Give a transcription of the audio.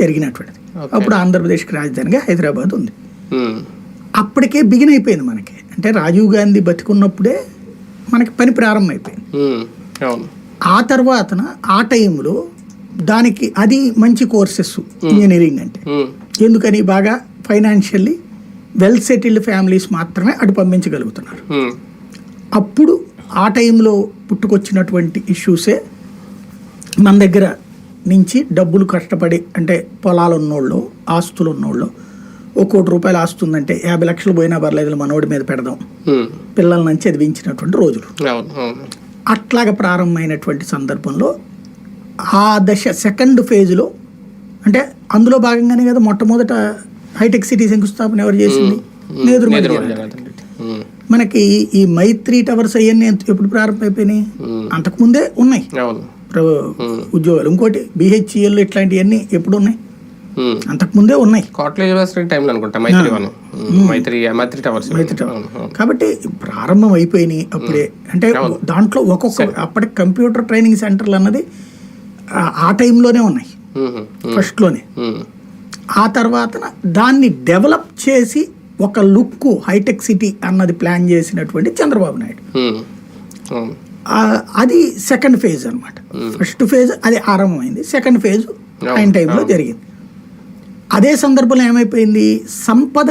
జరిగినటువంటిది అప్పుడు ఆంధ్రప్రదేశ్కి రాజధానిగా హైదరాబాద్ ఉంది. అప్పటికే బిగిన్ అయిపోయింది మనకి. అంటే రాజీవ్ గాంధీ బతికున్నప్పుడే మనకి పని ప్రారంభమైపోయింది. ఆ తర్వాతన ఆ టైంలో దానికి అది మంచి కోర్సెస్ ఇంజనీరింగ్ అంటే. ఎందుకని బాగా ఫైనాన్షియల్లీ వెల్ సెటిల్డ్ ఫ్యామిలీస్ మాత్రమే అటు పంపించగలుగుతున్నారు. అప్పుడు ఆ టైంలో పుట్టుకొచ్చినటువంటి ఇష్యూసే మన దగ్గర నుంచి డబ్బులు కష్టపడి అంటే పొలాలు ఉన్నోళ్ళు ఆస్తులు ఉన్నోళ్ళు ఒక కోటి రూపాయలు ఆస్తుందంటే యాభై లక్షలు పోయినా పర్లేదు మనోడి మీద పెడదాం. పిల్లల నుంచి చదివించినటువంటి రోజులు. అట్లాగ ప్రారంభమైనటువంటి సందర్భంలో ఆ దశ సెకండ్ ఫేజ్లో అంటే అందులో భాగంగానే కదా మొట్టమొదట హైటెక్ సిటీ శంకుస్థాపన ఎవరు చేసింది? నేదురు మనకి ఈ మైత్రి టవర్స్ అవన్నీ ఎప్పుడు ప్రారంభమైపోయినాయి? అంతకుముందే ఉన్నాయి. ఉద్యోగాలు. ఇంకోటి బిహెచ్ఈఎల్ ఇట్లాంటివన్నీ ఎప్పుడు ఉన్నాయి అంతకుముందే ఉన్నాయి. టైంలో అనుకుంటా మైత్రి వన్. మైత్రి మైత్రి టవర్స్. అవును, అవును. కాబట్టి ప్రారంభం అయిపోయినాయి అప్పుడే. అంటే దాంట్లో ఒక్కొక్క అప్పటికి కంప్యూటర్ ట్రైనింగ్ సెంటర్లు అన్నది ఆ- టైంలోనే ఉన్నాయి. ఫస్ట్లోనే. ఆ తర్వాత దాన్ని డెవలప్ చేసి ఒక లుక్ హైటెక్ సిటీ అన్నది ప్లాన్ చేసినటువంటి చంద్రబాబు నాయుడు. అది సెకండ్ ఫేజ్ అన్నమాట. ఫస్ట్ ఫేజ్ అది ఆరంభమైంది. సెకండ్ ఫేజ్ ఆయన టైంలో జరిగింది. అదే సందర్భంలో ఏమైపోయింది? సంపద